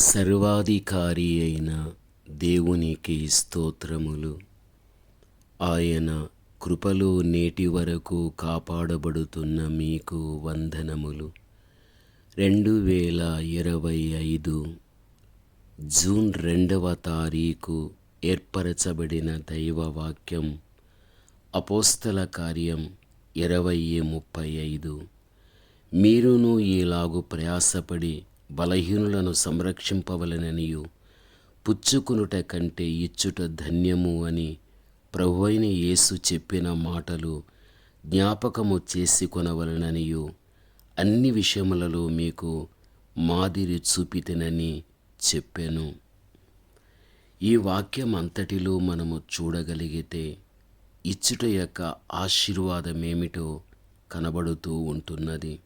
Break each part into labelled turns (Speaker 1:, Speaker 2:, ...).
Speaker 1: సర్వాధికారి అయిన దేవునికి స్తోత్రములు. ఆయన కృపలో నేటి వరకు కాపాడబడుతున్న మీకు వందనములు. రెండు వేల ఇరవై ఐదు జూన్ రెండవ తారీఖు ఏర్పరచబడిన దైవవాక్యం అపోస్తల కార్యం ఇరవై ముప్పై ఐదు. మీరును ఈలాగు ప్రయాసపడి బలహీనులను సంరక్షింపవలననియు. పుచ్చుకునుట కంటే ఇచ్చుట ధన్యము అని ప్రభువైన యేసు చెప్పిన మాటలు జ్ఞాపకము చేసుకొనవలననియు అన్ని విషయములలో మీకు మాదిరి చూపితనని చెప్పాను. ఈ వాక్యం అంతటిలో మనము చూడగలిగితే ఇచ్చుట యొక్క ఆశీర్వాదమేమిటో కనబడుతూ ఉంటున్నది.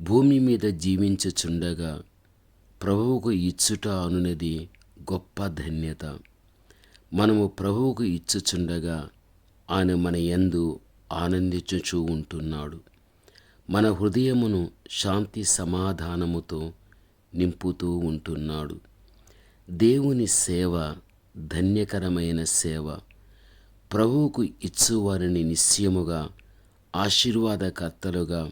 Speaker 1: భూమి మీద జీవించుచుండగా ప్రభువుకు ఇచ్చుట అనునది గొప్ప ధన్యత. మనము ప్రభువుకు ఇచ్చుచుండగా ఆయన మన యందు ఆనందించుచూ ఉంటున్నాడు. మన హృదయమును శాంతి సమాధానముతో నింపుతూ ఉంటున్నాడు. దేవుని సేవ ధన్యకరమైన సేవ. ప్రభువుకు ఇచ్చువారిని నిశ్చయముగా ఆశీర్వాదకర్తలుగా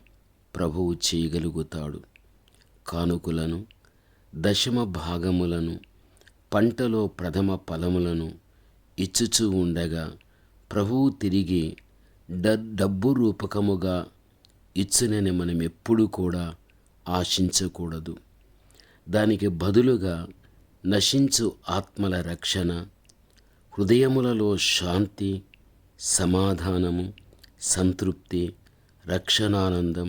Speaker 1: ప్రభువు చేయగలుగుతాడు. కానుకలను దశమ భాగములను పంటలో ప్రథమ ఫలములను ఇచ్చుచూ ఉండగా ప్రభువు తిరిగి డ డబ్బు రూపకముగా ఇచ్చునని మనం ఎప్పుడు కూడా ఆశించకూడదు. దానికి బదులుగా నశించు ఆత్మల రక్షణ హృదయములలో శాంతి సమాధానము సంతృప్తి రక్షణానందం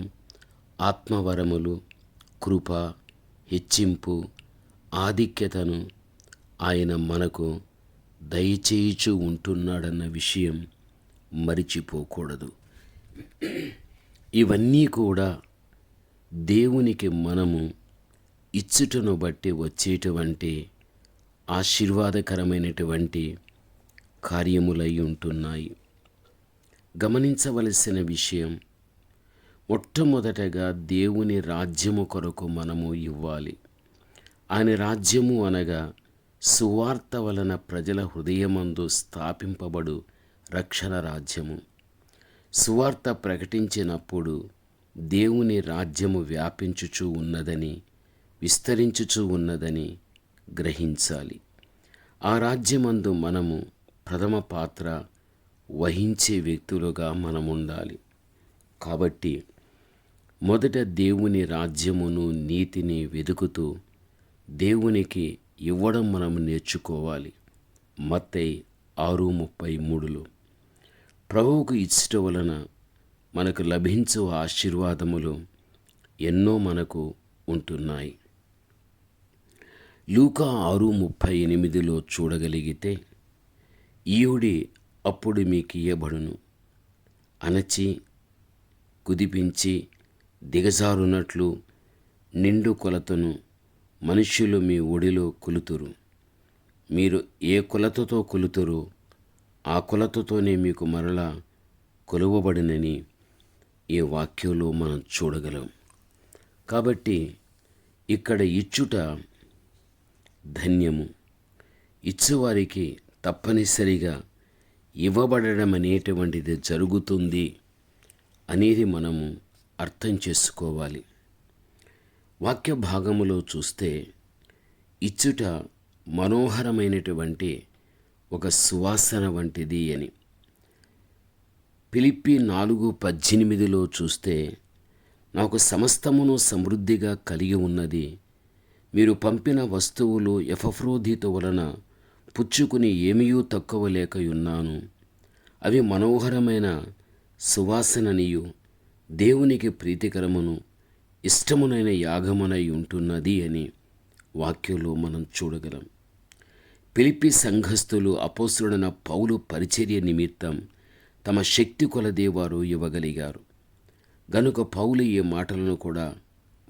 Speaker 1: ఆత్మవరములు కృప హెచ్చింపు ఆధిక్యతను ఆయన మనకు దయచేయిచు ఉంటున్నాడన్న విషయం మరిచిపోకూడదు. ఇవన్నీ కూడా దేవునికి మనము ఇచ్చుటను బట్టి వచ్చేటువంటి ఆశీర్వాదకరమైనటువంటి కార్యములై ఉంటున్నాయి. గమనించవలసిన విషయం మొట్టమొదటగా దేవుని రాజ్యము కొరకు మనము ఇవ్వాలి. ఆయన రాజ్యము అనగా సువార్త వలన ప్రజల హృదయమందు స్థాపింపబడు రక్షణ రాజ్యము. సువార్త ప్రకటించినప్పుడు దేవుని రాజ్యము వ్యాపించుచూ ఉన్నదని విస్తరించుచూ ఉన్నదని గ్రహించాలి. ఆ రాజ్యమందు మనము ప్రథమ పాత్ర వహించే వ్యక్తులుగా మనముండాలి. కాబట్టి మొదట దేవుని రాజ్యమును నీతిని వెతుకుతూ దేవునికి ఇవ్వడం మనం నేర్చుకోవాలి. మత్తై ఆరు ముప్పై మూడులో ప్రభువుకు ఇచ్చట వలన మనకు లభించు ఆశీర్వాదములు ఎన్నో మనకు ఉంటున్నాయి. లూకా ఆరు ముప్పై ఎనిమిదిలో చూడగలిగితే ఈయుడి అప్పుడు మీకు ఇయ్యబడును. అణచి కుదిపించి దిగజారునట్లు నిండు కొలతను మనుష్యులు మీ ఒడిలో కొలుతురు. మీరు ఏ కొలతతో కొలుతురో ఆ కొలతతోనే మీకు మరలా కొలువబడినని ఈ వాక్యంలో మనం చూడగలం. కాబట్టి ఇక్కడ ఇచ్చుట ధన్యము. ఇచ్చేవారికి తప్పనిసరిగా ఇవ్వబడడం అనేటువంటిది జరుగుతుంది అనేది మనము అర్థం చేసుకోవాలి. వాక్య భాగములో చూస్తే ఇచ్చుట మనోహరమైనటువంటి ఒక సువాసన వంటిది అని. పిలిపి నాలుగు పద్దెనిమిదిలో చూస్తే నాకు సమస్తమును సమృద్ధిగా కలిగి ఉన్నది. మీరు పంపిన వస్తువులు ఎఫఫ్రోధిత వలన పుచ్చుకుని ఏమీయూ తక్కువ లేకయున్నాను. అవి మనోహరమైన సువాసననియు. దేవునికి ప్రీతికరమును ఇష్టమునైన యాగమునై ఉంటున్నది అని వాక్యంలో మనం చూడగలం. పిలిపి సంఘస్థులు అపోసుడన పౌలు పరిచర్య నిమిత్తం తమ శక్తి కొలదే వారు ఇవ్వగలిగారు. గనుక పౌలు ఈ మాటలను కూడా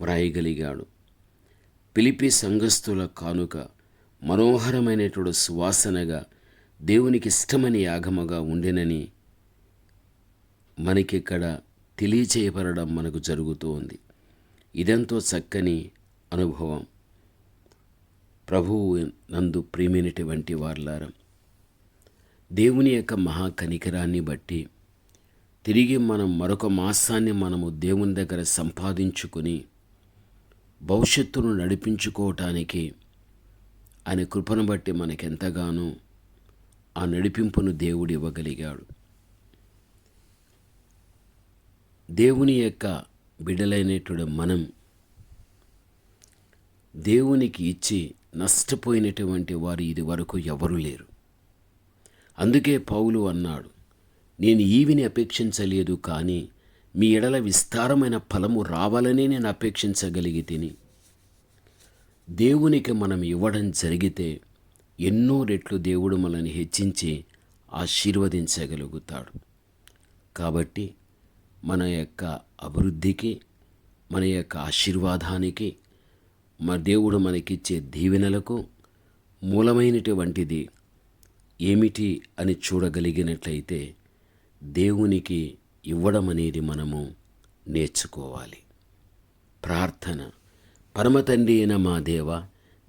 Speaker 1: వ్రాయగలిగాడు. పిలిపి సంఘస్థుల కానుక మనోహరమైనటువంటి సువాసనగా దేవునికి ఇష్టమని యాగముగా ఉండెనని మనకిక్కడ తెలియచేయబడడం మనకు జరుగుతూ ఉంది. ఇదెంతో చక్కని అనుభవం. ప్రభువు నందు ప్రేమినటువంటి వార్లారం దేవుని యొక్క మహా కనికరాన్ని బట్టి తిరిగి మనం మరొక మాసాన్ని మనము దేవుని దగ్గర సంపాదించుకొని భవిష్యత్తును నడిపించుకోవటానికి ఆయన కృపను బట్టి మనకెంతగానో ఆ నడిపింపును దేవుడు ఇవ్వగలిగాడు. దేవుని యొక్క బిడ్డలైనటువంటి మనం దేవునికి ఇచ్చి నష్టపోయినటువంటి వారు ఇది వరకు ఎవరు లేరు. అందుకే పౌలు అన్నాడు నేను ఈవిని అపేక్షించలేదు కానీ మీ ఎడల విస్తారమైన ఫలము రావాలనే నేను అపేక్షించగలిగి తిని దేవునికి మనం ఇవ్వడం జరిగితే ఎన్నో రెట్లు దేవుడు మనల్ని హెచ్చించి ఆశీర్వదించగలుగుతాడు. కాబట్టి మన యొక్క అభివృద్ధికి మన యొక్క ఆశీర్వాదానికి మా దేవుడు మనకిచ్చే దీవెనలకు మూలమైనటువంటిది ఏమిటి అని చూడగలిగినట్లయితే దేవునికి ఇవ్వడం అనేది మనము నేర్చుకోవాలి. ప్రార్థన. పరమతండ్రి అయిన మా దేవ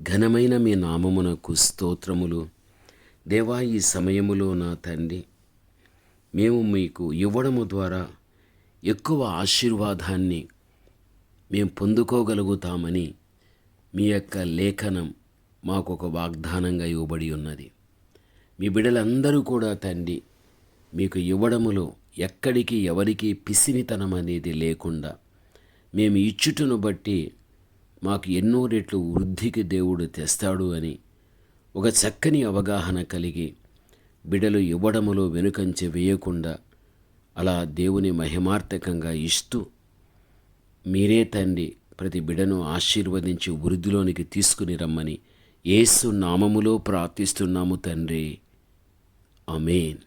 Speaker 1: ఘనమైన మీ నామమునకు స్తోత్రములు. దేవా ఈ సమయములో నా తండ్రి మేము మీకు ఇవ్వడము ద్వారా ఎక్కువ ఆశీర్వాదాన్ని మేము పొందుకోగలుగుతామని మీ యొక్క లేఖనం మాకు ఒక వాగ్దానంగా ఇవ్వబడి ఉన్నది. మీ బిడ్డలందరూ కూడా తండ్రి మీకు ఇవ్వడములో ఎక్కడికి ఎవరికి పిసినితనం అనేది లేకుండా మేము ఇచ్చుటను బట్టి మాకు ఎన్నో రెట్లు వృద్ధికి దేవుడు తెస్తాడు అని ఒక చక్కని అవగాహన కలిగి బిడలు ఇవ్వడములో వెనుకంచె వేయకుండా అలా దేవుని మహిమార్థకంగా ఇస్తూ మీరే తండ్రి ప్రతి బిడను ఆశీర్వదించి వృద్ధిలోనికి తీసుకుని రమ్మని ఏసు నామములో ప్రార్థిస్తున్నాము తండ్రి. అమేన్